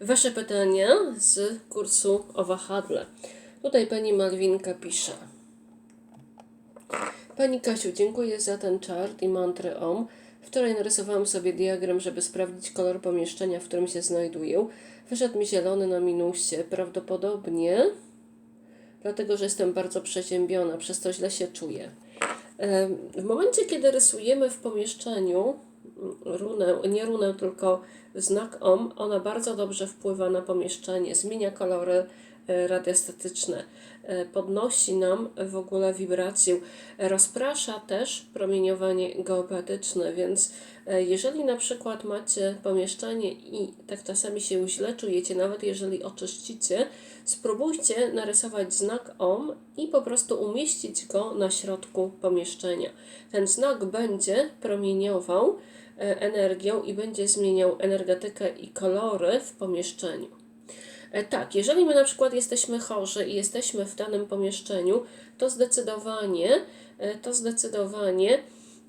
Wasze pytania z kursu o wahadle. Tutaj pani Malwinka pisze. Pani Kasiu, dziękuję za ten czart i mantrę OM. Wczoraj narysowałam sobie diagram, żeby sprawdzić kolor pomieszczenia, w którym się znajduję. Wyszedł mi zielony na minusie. Prawdopodobnie dlatego, że jestem bardzo przeziębiona, przez to źle się czuję. W momencie, kiedy rysujemy w pomieszczeniu runę, nie runę, tylko znak OM, ona bardzo dobrze wpływa na pomieszczenie, zmienia kolory radiostatyczne, e, podnosi nam w ogóle wibrację, e, rozprasza też promieniowanie geopatyczne, więc e, jeżeli na przykład macie pomieszczenie i tak czasami się źle czujecie, nawet jeżeli oczyścicie, spróbujcie narysować znak OM i po prostu umieścić go na środku pomieszczenia. Ten znak będzie promieniował e, energią i będzie zmieniał energetykę i kolory w pomieszczeniu. E, Tak, jeżeli my na przykład jesteśmy chorzy i jesteśmy w danym pomieszczeniu, to zdecydowanie, e, to zdecydowanie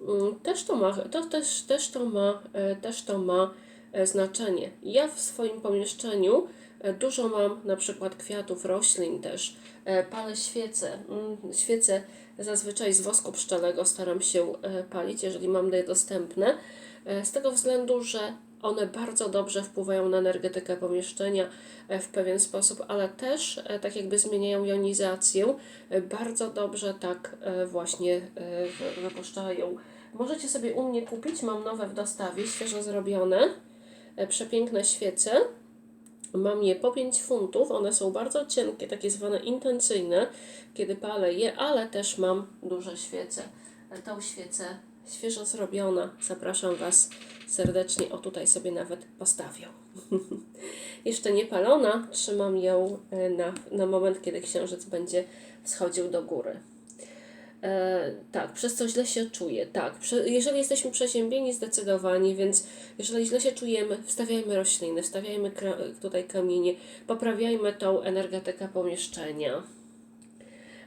mm, też to ma, to też, też to ma, e, też to ma znaczenie. Ja w swoim pomieszczeniu dużo mam na przykład kwiatów, roślin też, palę świece, mm, świece zazwyczaj z wosku pszczelego staram się palić, jeżeli mam je dostępne, z tego względu, że one bardzo dobrze wpływają na energetykę pomieszczenia e, w pewien sposób, ale też e, tak jakby zmieniają jonizację, e, bardzo dobrze tak właśnie wy- wypuszczają. Możecie sobie u mnie kupić, mam nowe w dostawie, świeżo zrobione, przepiękne świece. Mam je po 5 funtów, one są bardzo cienkie, takie zwane intencyjne, kiedy palę je, ale też mam duże świece. Tą świecę świeżo zrobiona, zapraszam Was serdecznie. O, tutaj sobie nawet postawię. Jeszcze nie palona, trzymam ją e, na, na moment, kiedy księżyc będzie wschodził do góry. E, tak, przez co źle się czuję. Tak, prze, jeżeli jesteśmy przeziębieni zdecydowanie, więc jeżeli źle się czujemy, wstawiajmy rośliny, wstawiajmy tutaj kamienie, poprawiajmy tą energetykę pomieszczenia.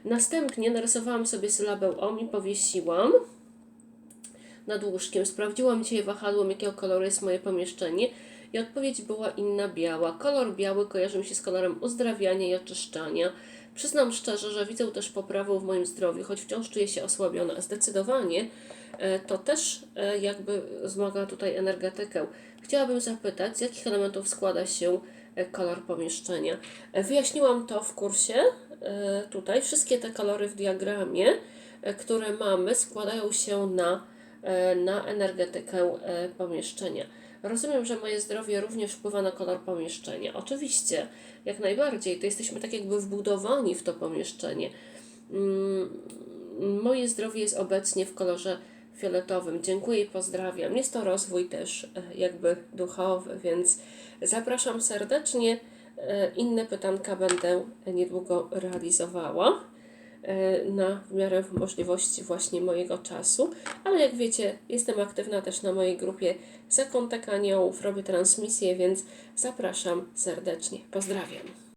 Następnie narysowałam sobie sylabę OM i powiesiłam nad łóżkiem. Sprawdziłam dzisiaj wahadłem, jakiego koloru jest moje pomieszczenie i odpowiedź była inna biała. Kolor biały kojarzy mi się z kolorem uzdrawiania i oczyszczania. Przyznam szczerze, że widzę też poprawę w moim zdrowiu, choć wciąż czuję się osłabiona. Zdecydowanie e, to też e, jakby wzmaga tutaj energetykę. Chciałabym zapytać, z jakich elementów składa się e, kolor pomieszczenia. Wyjaśniłam to w kursie tutaj. Wszystkie te kolory w diagramie, które mamy, składają się na na energetykę e, pomieszczenia. Rozumiem, że moje zdrowie również wpływa na kolor pomieszczenia. Oczywiście, jak najbardziej, to jesteśmy tak jakby wbudowani w to pomieszczenie. Mm, Moje zdrowie jest obecnie w kolorze fioletowym. Dziękuję i pozdrawiam. Jest to rozwój też e, jakby duchowy, więc zapraszam serdecznie. E, Inne pytanka będę niedługo realizowała e, na w miarę możliwości właśnie mojego czasu, ale jak wiecie, jestem aktywna też na mojej grupie Zakątek Aniołów, robię transmisję, więc zapraszam serdecznie. Pozdrawiam.